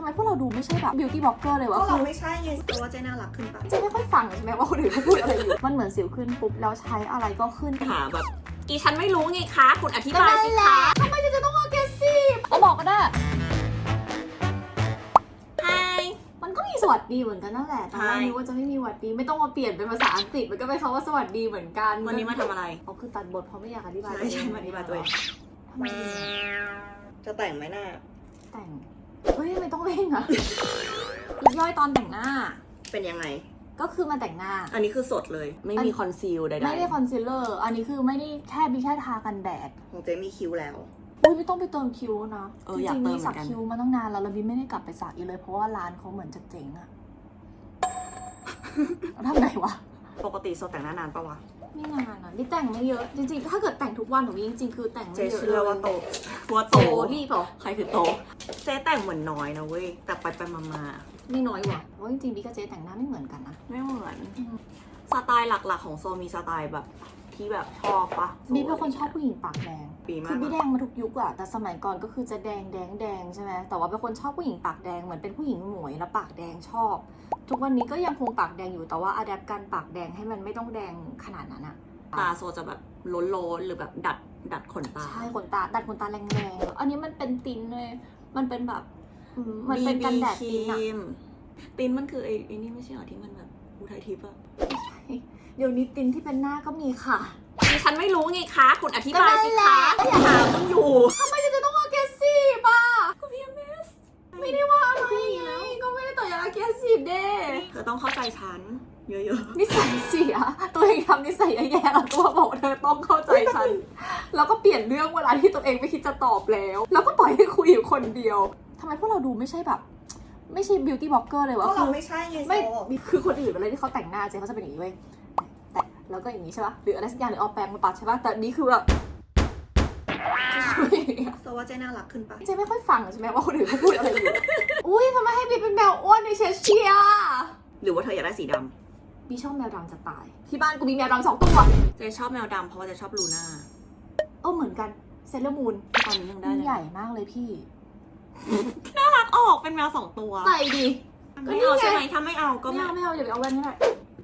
ทำไมพวกเราดูไม่ใช่แบบบิวตี้บล็อกเกอร์เลยวะก็คืเราอไม่ใช่ไงแต่ว่าเจ๊น่ารักขึ้นปะเจะไม่ค่อยฟังใช่ไหมว่าคนอื่นเขาพูดอะไรอยู่ มันเหมือนสิวขึ้นปุ๊บแล้วใช้อะไรก็ขึ้นถามแบบอีฉันไม่รู้ไงคะ คุณอธิบายสิคะทำไมจะต้อง aggressive เอาบอกก็ได้ไฮมันก็มีสวัสดีเหมือนกันนั่นแหละ แต่ว่าใช่นึกว่าจะไม่มีสวัสดี ไม่ต้องมาเปลี่ยนเป็นภาษาอังกฤษ มันก็เป็นคำว่าสวัสดีเหมือนกัน วันนี้มาทำอะไรเขาคือตัดบทเพราะไม่อยากอธิบายใช่ใช่มาอธิบายตัวเองทำไมดีอะจะแต่งไหมน่าแต่ง เฮ้ยทำไมต้องเร่งอะยิบย่อยตอนแต่งหน้า เป็นยังไง ก็คือมาแต่งหน้า อันนี้คือสดเลย ไม่มีคอนซีลใดๆไม่ได้คอนซีลเลอร์ อันนี้คือไม่ได้แค่มีแค่ทากันแดด ของเจ๊มีคิ้วแล้ว อุ้ยไม่ต้องไปเติมคิ้วนะเออจอยากริงๆเติมมีสักเหมือนกัน คิ้วมาตั้งนานแล้วแล้วบินไม่ได้กลับไปสักอีกเลยเพราะว่าร้านเขาเหมือนจะเจ๊งอะทำไงวะ ปกติโซแต่งหน้านานปะวะ ไม่นานอะนี่แต่งไม่เยอะ จริงๆ ถ้าเกิดแต่งทุกวันหนูจริงๆ คือแต่งเจ๊ไม่เยอะเชื่อว่าโตว่าโต โตรีบเหรอใครคือโต เจ๊แต่งเหมือนน้อยนะเว้ย แต่ไปไปมามาไม่น้อยว่ะเพราะจริงๆบิ๊กกับเจ๊แต่งหน้าไม่เหมือนกันนะ ไม่เหมือนอืมสไตล์หลักๆ ของโซมีสไตล์แบบ ที่แบบชอบปะบิ๊กเป็นคนชอบผู้หญิงปากแดง ปีมาคืกอบิ๊กแดงมาทุกยุคอะแต่สมัยก่อนก็คือจะแดงแดงแดงใช่ไหมแต่ว่าเป็นคนชอบผู้หญิงปากแดงเหมือนเป็นผู้หญิงหมวยแล้วปากแดงชอบ ทุกวันนี้ก็ยังคงปากแดงอยู่แต่ว่าอัดแอปการปากแดงให้มันไม่ต้องแดงขนาดนั้นอะตาโซจะแบบโล้นๆหรือแบบดัดดัดขนตา ใช่ขนตาดัดขนตาแรงๆอันนี้มันเป็นตินเลยมันเป็นแบบอืมมันเป็นกันแดดตินอะมตินมันคือไอ้ไอ้นี่ไม่ใช่เหรอที่มันแบบอุทัยทิพย์อะ เดี๋ยวนี้ตินที่เป็นหน้าก็มีค่ะดิฉันไม่รู้ไงคะคุณอธิบายสิก็นั่คะนแหละถามมันอยู่ทำไมจะต้อง aggressive ป่ะก็ PMS ไม่ได้ว่าอะไรไงก็ไม่ได้ต่อยาง aggressive เด้เธอต้องเข้าใจฉันเยอะนิสัยเสีย ตัวเองทำนิสัยแย่ๆแล้วก็มาบอกว่าเธอต้องเข้าใจฉัน แล้วก็เปลี่ยนเรื่องเวลาที่ตัวเองไม่คิดจะตอบแล้ว แล้วก็ปล่อยให้คุยอยู่คนเดียวทำไมพวกเราดูไม่ใช่แบบ ไม่ใช่ beauty blogger เลยวะก็เราคือไม่ใช่ไงไม่โซคือคนอื่นเวลาที่เขาแต่งหน้าเจ๊เขาจะเป็นอย่างนี้เว้ย แต่แล้วก็อย่างนี้ใช่ปะหรืออะไรสักอย่างหรือเอาแปรงมาปัดใช่ปะแต่นี่คือแบบโซว่าเจ๊น่ารักขึ้นปะเจ๊ไม่ค่อยฟังใช่ไหมว่าคนอื่นเขาพูดอะไรอยู่ อุ้ยทำไมให้บีเป็นแมวอ้วนในเชสเชียหรือว่าเธออยากได้สีดบีชอบแมวดำจะตาย ที่บ้านกูมีแมวดำสองตัวำเจ๊ชอบแมวดำเพราะว่าเจ๊ชอบลูน่า เออเหมือนกันเซเลอร์มูนตอนนี้ยังได้มันเลยใหญ่มากเลยพี่รักออกเป็นแมวสองตัว ใส่ดิไม่เอาใช่ไหมถ้าไม่เอาก็ไม่ไม่เอาไม่เอาอย่าไปเอาแว่นนี่แหละ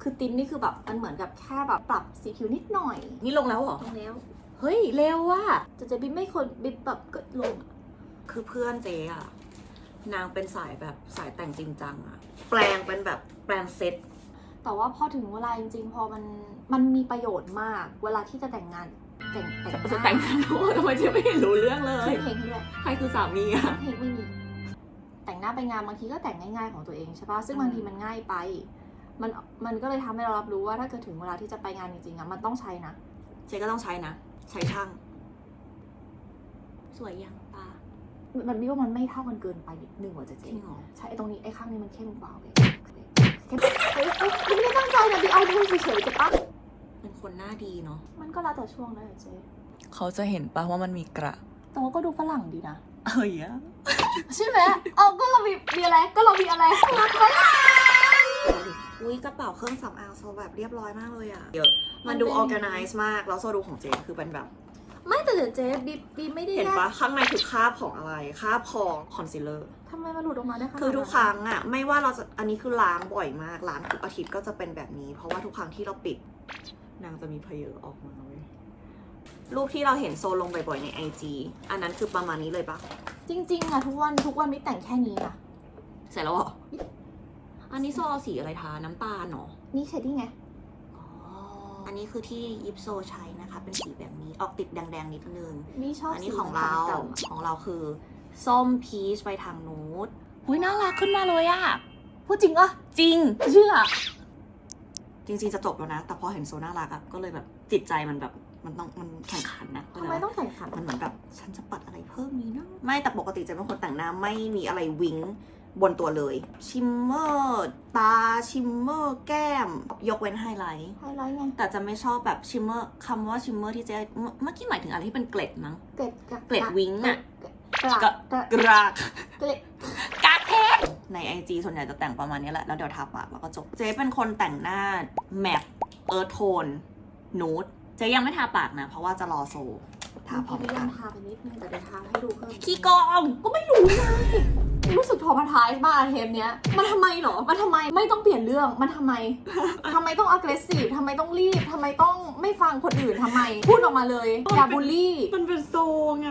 คือติ้นนี่คือแบบมันเหมือนกับแค่แบบปรับสีผิวนิดหน่อย นี่ลงแล้วเหรอ ลงแล้ว เฮ้ย เร็วว่ะจะจะบิ๊ไม่คนบิ๊แบบก็ลงอะคือเพื่อนเจ๊อะนางเป็นสายแบบสายแต่งจริงจังอะแปลงเป็นแบบแปลงเซ็ตแต่ว่าพอถึงเวลาจริงๆ พอมันมันมีประโยชน์มาก เวลาที่จะแต่งงานแต่งแต่งจะแต่งงานโอ้ทำไมเจ๊ไม่เห็นรู้เรื่องเลเพลยงเพลงให้ด้วยใครคือสามีอะ เพลงไม่มี แต่งหน้าไปงานบางทีก็แต่งง่ายๆของตัวเองใช่ปะซึ่งอืมบางทีมันง่ายไป มันมันก็เลยทำให้เรารับรู้ว่าถ้าเกิดถึงเวลาที่จะไปงานจริงๆอะมันต้องใช้นะเจ๊ก็ต้องใช้นะ ใช้ช่าง สวยยังปามันไม่ว่ามันไม่เท่ากันเกินไปนิดนึงว่าจะจเจ๊ริงเหรอใช่ไอ้ตรงนี้ไอ้ข้างนี้มันเข้มกว่าเว้ยเข้มเฮ้ยเฮ้ยมันไม่ได้ตั้งใจนะดิเอาดูเฉยๆจะปะเป็นคนหน้าดีเนาะมันก็แล้วแต่ช่วงนะเจ๊เขาจะเห็นปะว่ามันมีกระแต่ว่าก็ดูฝรั่งดีนะเอ้ยอะใช่ไหมเอาก็เรามีมีอะไรก็เรามีอะไรรักฝรั่ง อุ้ยกระเป๋าเครื่องสำอางโซแบบเรียบร้อยมากเลยอะเยอะมันดูมันเป็น organize มาก แล้วโซดูของเจ๊คือเป็นแบบ ไม่แต่เดี๋ยวเจ๊บีบีไม่ได้เห็นแยกปะข้างในคือคราบของอะไรคราบของคอนซีลเลอร์ทำไมมันหลุดออกมาได้ขนาดนั้นคือทุกครั้งอะไม่ว่าเราจะอันนี้คือล้างบ่อยมากล้างทุกอาทิตย์ก็จะเป็นแบบนี้ เพราะว่าทุกครั้งที่เราปิด นางจะมีเพเยอออกมาเว้ยรูปที่เราเห็นโซลงบ่อยๆในไอจีอันนั้นคือประมาณนี้เลยปะจริงๆอะทุกวันทุกวันไม่แต่งแค่นี้นะเสร็จแล้วเหรอ อันนี้โซเอาสีอะไรทา น้ำตาลเหรอ นี่เชดดิ้งไงอ๋ออันนี้คือที่ยิปโซใช้นะคะ เป็นสีแบบนี้ ออกติดแดงๆนิดนึง นี่ชอบอันนี้สีของเราต่ำๆอะของเราคือ ส้มพีชไปทางนูดหุยน่ารักขึ้นมาเลยอะพูดจริงปะจริง เชื่อ จริงๆจะจบแล้วนะ แต่พอเห็นโซน่ารักอะก็เลยแบบจิตใจมันแบบมันต้องมันแข่งขันนะทำไมต้องแข่งขันมันเหมือนแบบฉันจะปัดอะไรเพิ่มนี้นะ ไม่แต่ปกติจะเป็นคนแต่งหน้าไม่มีอะไรวิง บนตัวเลย ชิมเมอร์ตาชิมเมอร์แก้ม ยกเว้นไฮไลท์ไฮไลท์ไงแต่จะไม่ชอบแบบชิมเมอร์คำว่าชิมเมอร์ที่เจ๊เมื่อเมื่อกี้หมายถึงอะไรที่เป็นเกล็ดมั้งเกล็ดกระเกล็ดวิ้งอะกระกระกระกรากเกล็ดกากเพชรในไอจีส่วนใหญ่จะแต่งประมาณนี้แหละ แล้วเดี๋ยวทาปากแล้วก็จบ เจ๊เป็นคนแต่งหน้าแมปเอิร์ธโทนนูดเจ๊ยังไม่ทาปากนะ เพราะว่าจะรอโซทาพร้อมพี่กัยันงทาไปนิดนึงแต่เดี๋ยวทาให้ดูเพิ่มขี้กองก็ไม่รู้ไง รู้สึกทอมาทายมากเทปเนี้ย มันทำไมเหรอ มันทำไมไม่ต้องเปลี่ยนเรื่อง มันทำไม ทำไมต้อง aggressive ทำไมต้องรีบ ทำไมต้องไม่ฟังคนอื่นทำไม พูดออกมาเลย อย่าบูลลี่ มันเป็นโซไง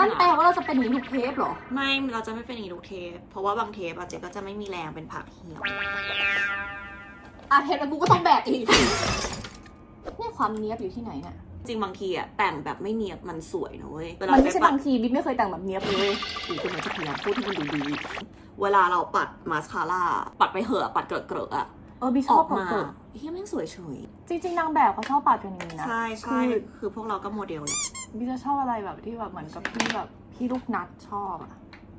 มันแปลว่าเราจะเป็นอย่างนี้ทุกเทปเหรอ ไม่เราจะไม่เป็นอย่างนี้ทุกเทป เพราะว่าบางเทปอะเจ๊ก็จะไม่มีแรงเป็นผักเหี่ยวอะเทปนั้นกูก็ต้องแบกอีกเนี่ยความเนี้ยบอยู่ที่ไหนเนี่ย จริงบางทีอะแต่งแบบไม่เนียบมันสวยนะเว้ยเวลามันไม่เจ๊ใช่ปัดบางทีบิ๊กไม่เคยแต่งแบบเนี้ยบเลยกูก็มันจะพยายามพูดให้มันดูดี เวลาเราปัดมาสคาร่าปัดไปเหอะปัดเกลอะๆอะเออบิ๊กชอออบกมาเกิดเฮียแม่งสวยเฉยจริงๆนางแบบเขาชอบปาดกันอย่างนี้นะใช่ใช่คือคือพวกเราก็โมเดลแหละบิ๊กจะชอบอะไรแบบที่แบบเหมือนกับพี่แบบพี่ลูกนัดชอบอะ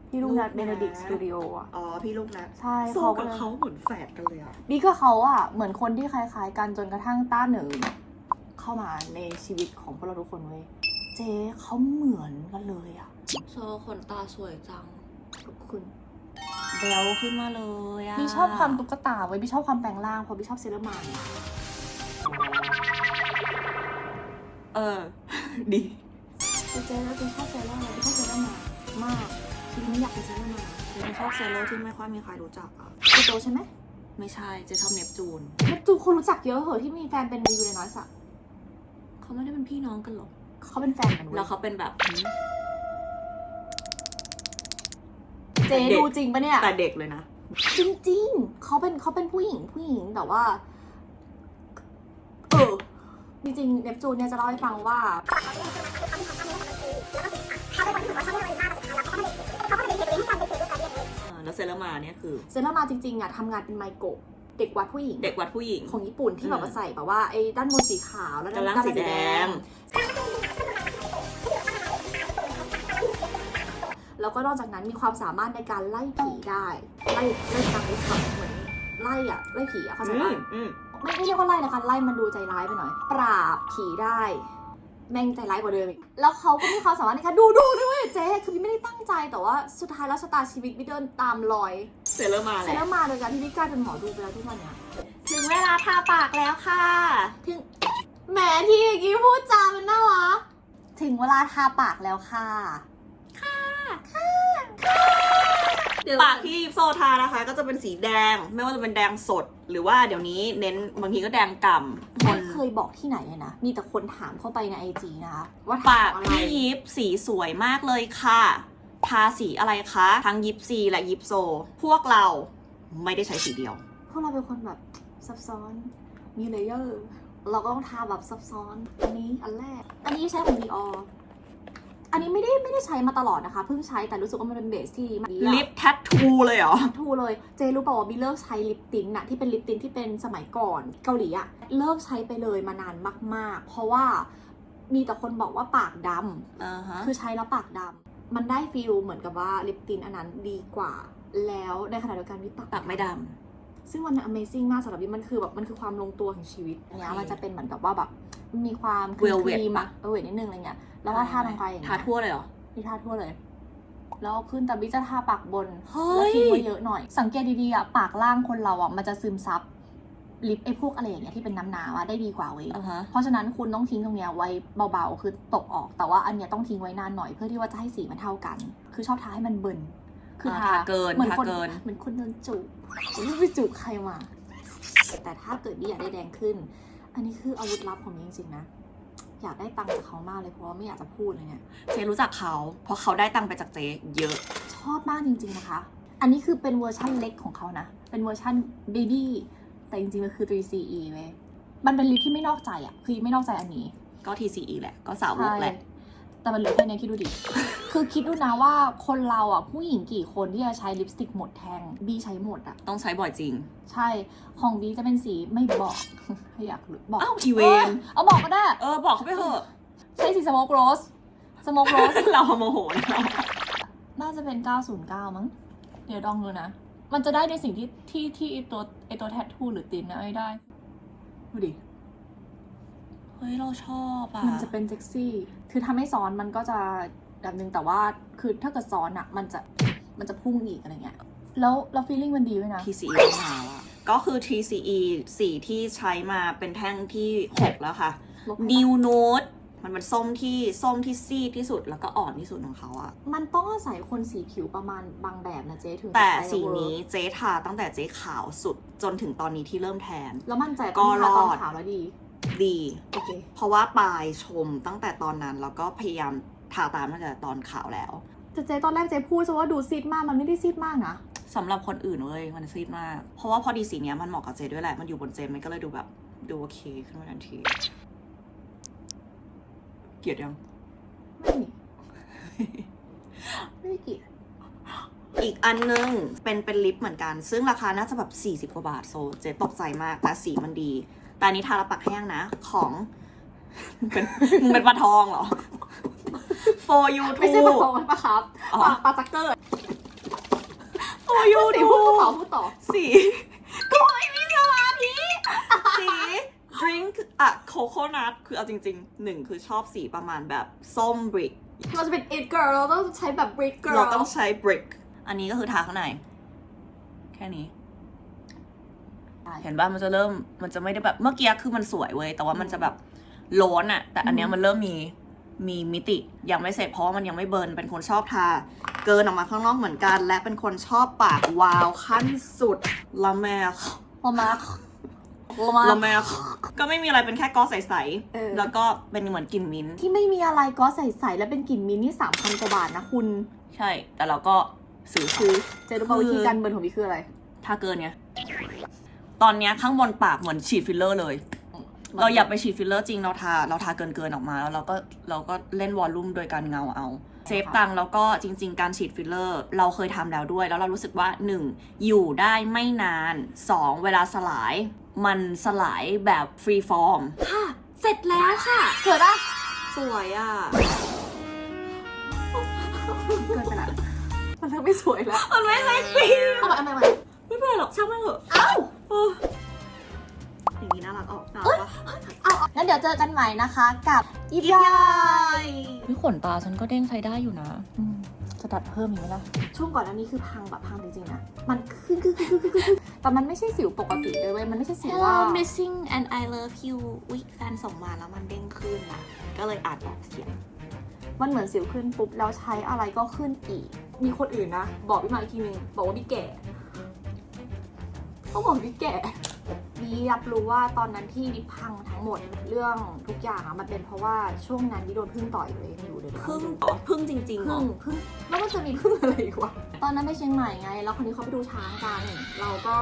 พี่ลูกนัดลูเบกนันดดิกสตูดิโออะอ๋อพี่ลูกนะใช่โซเขากับก็เลยเขาเหมือนแฝดกันเลยอะบิ๊กกับเขาอะเหมือนคนที่คล้ายๆกันจนกระทั่งต้าเหนึ่ง เข้ามาในชีวิตของพวกเราทุกคนเว้ยเจ๊เขาเหมือนกันเลยอะโซขนตาสวยจังขอบคุณเบลขึ้นมาเลยอะบิ๊กชอบความตุ๊กตาเว้ยบิ๊กชอบความแปลงร่างเพราะบิ๊กชอบเซเลอร์มานเออ ดีเจ๊แล้วบิ๊กชอบเซเลอร์บิ๊กชอบเซเลอร์มานมากชีวิตนี้อยากเป็นเซเลอร์มานเจ๊ชอบเซเลอร์ที่ไม่ค่อยมีใครรู้จักอะคือโตใช่ไหมไม่ใช่เจ๊ชอบเนปจูนเนปจูนคนรู้จักเยอะเหอะที่มีแฟนเป็นวิวเลยน้อยสัก เขาไม่ได้เป็นพี่น้องกันหรอเขาเป็นแฟนกันเว้แล้วยเขาเป็นแบบเจ๊ดูจริงปะเนี่ย แต่เด็กเลยนะ จริงๆ เขาเป็นเขาเป็นผู้หญิงผู้หญิงแต่ว่า เออ จริงๆเนปจูนเนี่ยจะเล่าให้ฟังว่า แล้วเซเลอร์มาเนี่ยคือ เซเลอร์มาจริงๆอะทำงานเป็นไมโกะ เด็กวัดผู้หญิง เด็กวัดผู้หญิง ของญี่ปุ่นที่แบบว่าใส่แบบว่าไอ้ด้านบนสีขาวแล้วด้านด้านล่างสีแดง แล้วก็นอกจากนั้นมีความสามารถในการไล่ผีได้ ไล่ไล่ตามไอ้ขับเหมือนไล่อะไล่ผีอะเข้าใจอืปะมอืมไม่ไม่เรียกว่าไล่นะคะไล่มันดูใจร้ายไปหน่อย ปราบผีได้ แม่งใจร้ายกว่าเดิมอีกแล้วเขาก็มีความสามารถในการดูดูด้วยเจ๊ คือพี่ไม่ได้ตั้งใจแต่ว่าสุดท้ายแล้วชะตาชีวิตพี่เดินตามรอยเซเลอร์มาเซแหละแล้วมาโดยการที่พี่กลายเป็นหมอดูไปแล้วทุกวันเนี้ยถึงเวลาทาปากแล้วค่ะ ถึงแหมที่อย่างกี้พูดจามันน่ารักถึงเวลาทาปากแล้วค่ะเดี๋ยว ปากที่โซทานะคะ ก็จะเป็นสีแดง ไม่ว่าจะเป็นแดงสด หรือว่าเดี๋ยวนี้เน้นบางทีก็แดงก่ำคไม่นเคยบอกที่ไหนเลยนะ มีแต่คนถามเข้าไปในไอจีนะคะว่าปาถากมอะไรพี่ยิปสีสวยมากเลยค่ะ ทาสีอะไรคะ ทั้งยิปซีและยิปโซ พวกเราไม่ได้ใช้สีเดียว พวกเราเป็นคนแบบซับซ้อน มีเลเยอร์ เราก็ต้องทาแบบซับซ้อน อันนี้อันแรก อันนี้ใช้ของ Dior อั นนี้ไม่ได้ไม่ได้ใช้มาตลอดนะคะ เพิ่งใช้แต่รู้สึกว่ามันเป็นเบสที่มันดีอะลิปแทททูเลยเหรอ ทูเลย เจรู้เปล่าว่าบีเลิกใช้ลิปตินอะที่เป็นลิปตินที่เป็นสมัยก่อนเกาหลีอะเลิกใช้ไปเลยมานานมาก ๆ เพราะว่ามีแต่คนบอกว่าปากดำอ่าฮะคือใช้แล้วปากดำมันได้ฟีลเหมือนกับว่าลิปตินอันนั้นดีกว่า แล้วในขณะเดียวกันวิปากปากไม่ดซึ่งมัน Amazing มากสำหรับวิมันคือแบบมันคือความลงตัวของชีวิตเนี้ยโอเคมันจะเป็นเหมือนกับว่าแบบ มีความค Velvet รีมๆปะอะเออเวทนิดนึงอะไรเงี้ยำแล้วว่าทาลงไปอย่างทาเงี้ยทั่วเลยเหรอนี่ทาทั่วเลย แล้วเอาขึ้นแต่บิ๊กจะทาปากบนเฮ้แล้วย ทิ้งไว้เยอะหน่อย สังเกตดีๆอะปากล่างคนเราอะมันจะซึมซับลิปไอ้พวกอะไรอย่างเงี้ยที่เป็นน้ำหนาอะได้ดีกว่าเว้ย อ่าฮะ เพราะฉะนั้นคุณต้องทิ้งตรงเนี้ยไว้เบาๆ คือตกออก แต่ว่าอันเนี้ยต้องทิ้งไว้นานหน่อยเพื่อที่ว่าจะให้สีมันเท่ากัน คือชอบทาให้มันเบิร์นคือทาทาเกินเหมือนทาคนเกิน เหมือนคนโดนจูบไม่ไปจูบใครมา แต่ถ้าเกิดบี้อยากได้แดงขึ้น อันนี้คืออาวุธลับของบี้จริงๆนะ อยากได้ตังค์จากเขามากเลยเพราะว่าไม่อยากจะพูดเลยเนี่ย เจรู้จักเขา เพราะเขาได้ตังค์ไปจากเจเยอะ ชอบมากจริง ๆนะคะ อันนี้คือเป็นเวอร์ชั่นเล็กของเขานะ เป็นเวอร์ชั่น baby แต่จริงๆมันคือ 3CE เว้ย มันเป็นลิปที่ไม่นอกใจอะคือไม่นอกใจอันนี้ ก็ TCE แหละ ก็สาวกแหละ แต่มันเหลือแค่นี้คิดดูดิ คือคิดดูนะว่าคนเราอะผู้หญิงกี่คนที่จะใช้ลิปสติกหมดแทงบีใช้หมดอะ ต้องใช้บ่อยจริง ใช่ของบีจะเป็นสีไม่บอกอยากรู้บอกอ้าวทีเวนออเอาบอกก็ได้ เออบอกเขาไปเถอะ ใช้สีสโมกโรสสโมกโรสเราโมโหนะน่าจะเป็น 909 มั้ง เดี๋ยวลองดูนะ มันจะได้ในสิ่งที่ที่ที่ไอตัวไอตัวแทททูหรือตินนะไม่ได้ ดูดิ เฮ้ย เราชอบอะ มันจะเป็นเซ็กซี่ คือถ้าไม่ซ้อนมันก็จะ แบบนึงแต่ว่าคือถ้าเกิดซ้อนอะมันจะมันจะพุ่งอีกอะไรเงี้ยแล้วแล้วฟีลลิ่งมันดีด้วยนะ TCE ต้องมาอะก็คือ TCE สีที่ใช้มาเป็นแท่งที่ 6 แล้วค่ะ New Nude มมันเป็นส้มที่ส้มที่ซีดที่สุดแล้วก็อ่อนที่สุดของเขาอะมันต้องอาศัยคนสีผิวประมาณบางแบบนะเจ๊ถึงจะแต่ใช้สีนี้เวิร์กเจ๊ทาตั้งแต่เจ๊ขาวสุดจนถึงตอนนี้ที่เริ่มแทน แล้วมั่นใจก็ว่าทารอด ตอนขาวแล้วดี ดี โอเค เพราะว่าปลายชมตั้งแต่ตอนนั้นแล้วก็พยายาม ทาตามตั้งแต่ตอนขาวแล้วแต่เจ๊ตอนแรกเจ๊พูดซะว่าดูซีดมากมันไม่ได้ซีดมากนะสำหรับคนอื่นเว้ยมันซีดมาก เพราะว่าพอดีสีเนี้ยมันเหมาะกับเจด้วยแหละ มันอยู่บนเจมันก็เลยดูแบบดูโอเคขึ้นมาทันที เกลียดยัง ไม่มีไม่ได้เกลียดอีกอันนึงเป็นเป็นลิปเหมือนกัน ซึ่งราคาน่าจะแบบ 40 กว่าบาทโซ เจ๊ตกใจมากแต่สีมันดี แต่อันนี้ทาแล้วปักแห้งนะ ของ เป็นมึงเป็นปลาทองเหรอ for you ไม่ใช่ปลา too ทองมันปลาครับอ๋อ ปลาปลาจักเกอร์ for you สี too พูดต่อพูดต่อสีก็ไม่มีสมาธิสี drink อะโคโคนัทคือเอาจริงๆหนึ่งคือชอบสีประมาณแบบส้มบริก เราจะเป็น it girl เราต้องใช้แบบ brick girl เราต้องใช้ brick อันนี้ก็คือทาข้างใน แค่นี้ เห็นป่ะมันจะเริ่มมันจะไม่ได้แบบเมื่อกี้คือมันสวยเว้ย แต่ว่ามันจะแบบโล้นอะแต่อันเนี้ยมันเริ่มมี มีมิติยังไม่เสร็จเพราะว่ามันยังไม่เบิร์นเป็นคนชอบทา เกินออกมาข้างนอกเหมือนกัน และเป็นคนชอบปากวาวขั้นสุดละแมกโลมาโลมาละแมกก็ไม่มีอะไรเป็นแค่ก้อใสเออๆแล้วก็เป็นเหมือนกลิ่นมิ้นท์ที่ไม่มีอะไรก็ใส่ๆแล้วเป็นกลิ่นมินนี่สามพันกว่าบาทนะคุณ ใช่ แต่เราก็ซื้อคือเจ๊รู้ป่าคือวิธีการเบิร์นของพี่คืออะไรถ้าเกินไงตอนเนี้ยข้างบนปากเหมือนฉีดฟิลเลอร์เลย เราอยากไปฉีดฟิลเลอร์จริงเราทาเราทาเกินเกินๆออกมา แล้วเราก็เราก็เล่นวอลลุ่มโดยการเงาเอาเซฟตังค์แล้วก็จริง ๆ การฉีดฟิลเลอร์ เราเคยทำแล้วด้วย แล้วเรารู้สึกว่า 1. อยู่ได้ไม่นาน 2. เวลาสลาย มันสลายแบบฟรีฟอร์มค่ะ เสร็จแล้วค่ะสวยปะสวยอะเกินไปละมันเริ่มไม่สวยแล้ว มันไม่ใช่ฟิลเอาใหม่เอาใหม่เอาใหม่ไม่เป็นไรหรอกช่างมันเถอะเอ้าเอออย่างนี้น่ารักออกน่ารักปะเอางั้นเดี๋ยวเจอกันใหม่นะคะกับยิบยิบย่ย่ออยวิขนตาฉันก็เด้งใช้ได้อยู่นะอืมจะดัดเพิ่มอีกไหมล่ะ ช่วงก่อนอันนี้คือพังแบบพังจริงๆนะ มันคือคือคือคือคือคือแต่มันไม่ใช่สิวปกติเลยเว้ย มันไม่ใช่สิว Hello ว่า missing and I love you อุ๊ยแฟนส่งมาแล้วมันเด้งขึ้นอะ ก็เลยอ่านออกเสียง มันเหมือนสิวขึ้นปุ๊บแล้วใช้อะไรก็ขึ้นอีก มีคนอื่นนะ บอกพี่มาอีกทีนึงบอกว่าพี่แก่เขาบอกพี่แก่ บีรับรู้ว่าตอนนั้นที่ดิพังทั้งหมดเรื่องทุกอย่างอะมันเป็นเพราะว่าช่วงนั้นดิโดนพึ่งต่อยเลยยังอยู่เลยพึ่งอ๋อพึ่งจริงๆเหรพึ่องพึ่งแล้วมันจะมีพึ่งอะไรอีกวะตอนนั้นไปเชียงใหม่ไง แล้วคนนี้เขาไปดูช้างกัน เราก็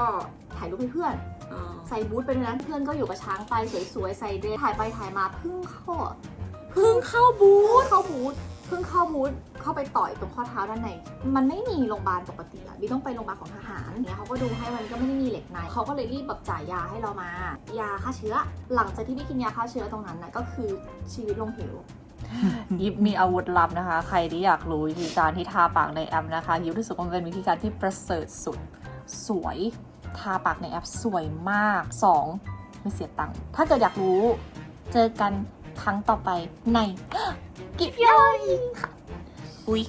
ถ่ายรูปให้เพื่อน อ๋อใส่บูธไปด้วยนั้นเพื่อนก็อยู่กับช้างไปสวยๆใส่เดรสถ่ายไปถ่ายมาพึ่งเข้าอะพึ่งเข้าบูธเข้าบูธ เพิ่งเข้าบูธเข้าไปต่อยตรงข้อเท้าด้านใน มันไม่มีโรงพยาบาลปกติอะบีต้องไปโรงพยาบาลของทหารเนี่ยเขาก็ดูให้มันก็ไม่ได้มีเหล็กในเขาก็เลยรีบแบบจ่ายยาให้เรามา ยาฆ่าเชื้อ หลังจากที่พี่กินยาฆ่าเชื้อตรงนั้นนะก็คือชีวิตลงเหวยิบมีอาวุธลับนะคะ ใครที่อยากรู้วิธีการที่ทาปากในแอปนะคะยิบรู้สึกว่ามันเป็นวิธีการที่ประเสริฐสุด สวยทาปากในแอปสวยมาก 2. ไม่เสียตังค์ถ้าเกิดอยากรู้ เจอกัน ครั้งต่อไปในกิฟย่อยค่ะ อุ๊ย